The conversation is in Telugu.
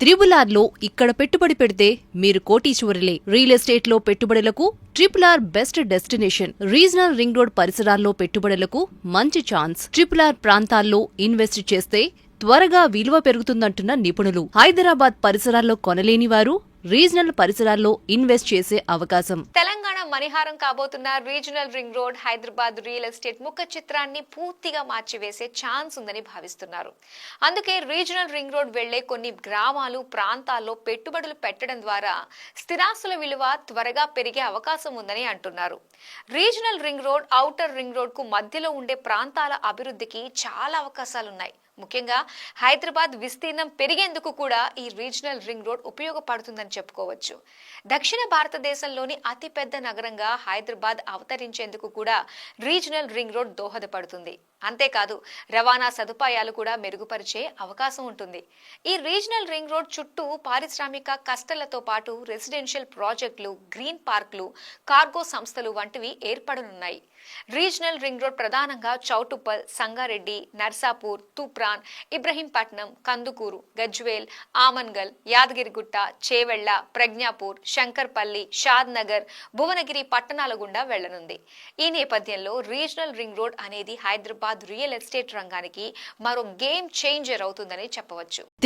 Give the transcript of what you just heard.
త్రిబుల్ ఇక్కడ పెట్టుబడి పెడితే మీరు కోటీశ్వరులే. రియల్ ఎస్టేట్లో పెట్టుబడులకు triple R best destination. Regional ring road పరిసరాల్లో పెట్టుబడులకు మంచి ఛాన్స్. ట్రిపుల్ ఆర్ ప్రాంతాల్లో ఇన్వెస్ట్ చేస్తే త్వరగా విలువ పెరుగుతుందంటున్న నిపుణులు. హైదరాబాద్ పరిసరాల్లో కొనలేని వారు రీజనల్ పరిసరాల్లో ఇన్వెస్ట్ చేసే అవకాశం. తెలంగాణ మణిహారం కాబోతున్న regional ring road Hyderabad real estate ముఖ చిత్రాన్ని పూర్తిగా మార్చివేసే ఛాన్స్ ఉందని భావిస్తున్నారు. అందుకే రీజనల్ రింగ్ రోడ్ వెళ్ళే కొన్ని గ్రామాలు ప్రాంతాల్లో పెట్టుబడులు పెట్టడం ద్వారా స్థిరాస్తుల విలువ త్వరగా పెరిగే అవకాశం ఉందని అంటున్నారు. Regional ring road outer ring రోడ్కు మధ్యలో ఉండే ప్రాంతాల అభివృద్ధికి చాలా అవకాశాలున్నాయి. ముఖ్యంగా హైదరాబాద్ విస్తీర్ణం పెరిగేందుకు కూడా ఈ రీజనల్ రింగ్ రోడ్ ఉపయోగపడుతుందని చెప్పుకోవచ్చు. దక్షిణ భారతదేశంలోని అతిపెద్ద నగరంగా హైదరాబాద్ అవతరించేందుకు కూడా రీజనల్ రింగ్ రోడ్ దోహదపడుతుంది. అంతేకాదు రవాణా సదుపాయాలు కూడా మెరుగుపరిచే అవకాశం ఉంటుంది. ఈ రీజనల్ రింగ్ రోడ్ చుట్టూ పారిశ్రామిక కష్టలతో పాటు రెసిడెన్షియల్ ప్రాజెక్టులు గ్రీన్ పార్కులు కార్గో సంస్థలు వంటివి ఏర్పడనున్నాయి. రీజనల్ రింగ్ రోడ్ ప్రధానంగా చౌటుప్పల్ సంగారెడ్డి నర్సాపూర్ తూప్రాన్ ఇబ్రహీంపట్నం కందుకూరు గజ్వేల్ ఆమన్గల్ యాదగిరిగుట్ట చేవెళ్ళ ప్రజ్ఞాపూర్ శంకర్పల్లి షాద్ నగర్ భువనగిరి పట్టణాల గుండా వెళ్ళనుంది. ఈ నేపథ్యంలో రీజనల్ రింగ్ రోడ్ అనేది హైదరాబాద్ హైదరాబాద్ రియల్ ఎస్టేట్ రంగానికి మరో గేమ్ చేంజర్ అవుతుందని చెప్పవచ్చు.